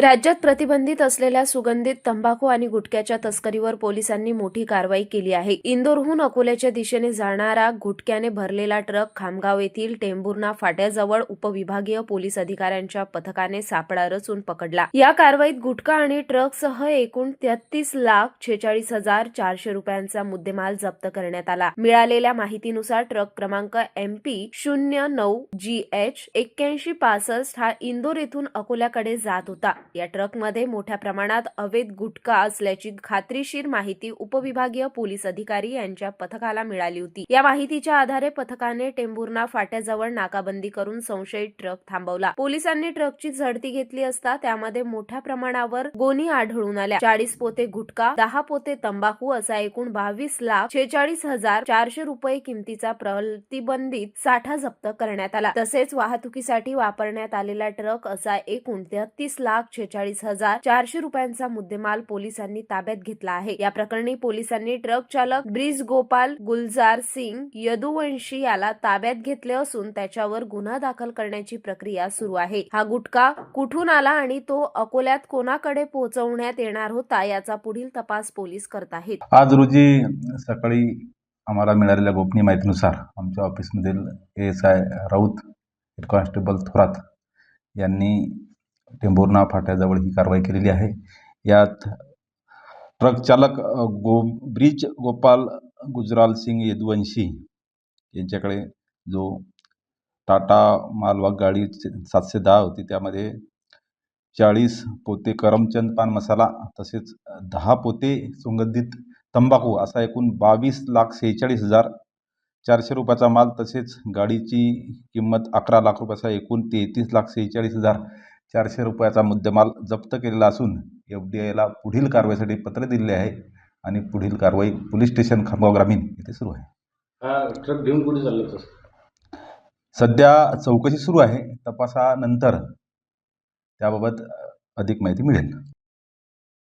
राज्यात प्रतिबंधित असलेल्या सुगंधित तंबाखू आणि गुटख्याच्या तस्करीवर पोलिसांनी मोठी कारवाई केली आहे. इंदोरहून अकोल्याच्या दिशेने जाणारा गुटख्याने भरलेला ट्रक खामगाव येथील टेंभुर्णा फाट्याजवळ उपविभागीय पोलीस अधिकाऱ्यांच्या पथकाने सापळा रचून पकडला. या कारवाईत गुटखा आणि ट्रकसह एकूण तेहतीस लाख छेचाळीस हजार चारशे रुपयांचा मुद्देमाल जप्त करण्यात आला. मिळालेल्या माहितीनुसार ट्रक क्रमांक एम पी शून्य नऊ जी एच एक्क्याऐंशी पासष्ट हा इंदोर येथून अकोल्याकडे जात होता. या ट्रकमध्ये मोठ्या प्रमाणात अवैध गुटखा असल्याची खात्रीशीर माहिती उपविभागीय पोलीस अधिकारी यांच्या पथकाला मिळाली होती. या माहितीच्या आधारे पथकाने टेंभुर्णा फाट्याजवळ नाकाबंदी करून संशयित ट्रक थांबवला. पोलिसांनी ट्रकची झडती घेतली असता त्यामध्ये मोठ्या प्रमाणावर गोणी आढळून आल्या. चाळीस पोते गुटखा दहा पोते तंबाखू असा एकूण बावीस लाख छेचाळीस हजार चारशे रुपये किमतीचा प्रतिबंधित साठा जप्त करण्यात आला. तसेच वाहतुकीसाठी वापरण्यात आलेला ट्रक असा एकूण तेहतीस लाख छेचाळीस हजार चारशे रुपयांचा मुद्देमाल पोलिसांनी ताब्यात घेतला आहे. या प्रकरणी पोलिसांनी ट्रक चालक ब्रिज गोपाल गुलजार सिंग यदुवंशी याला ताब्यात घेतले असून त्याच्यावर गुन्हा दाखल करण्याची प्रक्रिया सुरू आहे. हा गुटखा कुठून आला आणि तो अकोल्यात कोणाकडे पोहोचवण्यात येणार होता याचा पुढील तपास पोलीस करत आहेत. आज रोजी सकाळी आम्हाला मिळालेल्या गोपनीय माहितीनुसार आमच्या ऑफिसमधील A S I Raut head constable Thorat यांनी टेंभुर्णा फाट्याजवळ ही कारवाई केलेली आहे. यात ट्रक चालक गो ब्रिज गोपाल गुजराल सिंग यदुवंशी यांच्याकडे जो टाटा मालवाहक गाडी सातशे दहा होती त्यामध्ये चाळीस पोते करमचंद पान मसाला तसेच दहा पोते सुगंधित तंबाखू असा एकूण बावीस लाख सेहेचाळीस हजार चारशे रुपयाचा माल तसेच गाडीची किंमत अकरा लाख रुपयाचा एकूण तेहतीस लाख सेहेचाळीस हजार चारशे रुपयाचा मुद्देमाल जप्त केलेला असून एफ डी आयला पुढील कारवाईसाठी पत्र दिले आहे आणि पुढील कारवाई पोलीस स्टेशन खामगाव ग्रामीण येथे सुरू आहे. हा ट्रक घेऊन कुठे चाललं होतं? सध्या चौकशी सुरू आहे. तपासानंतर त्याबाबत अधिक माहिती मिळेल.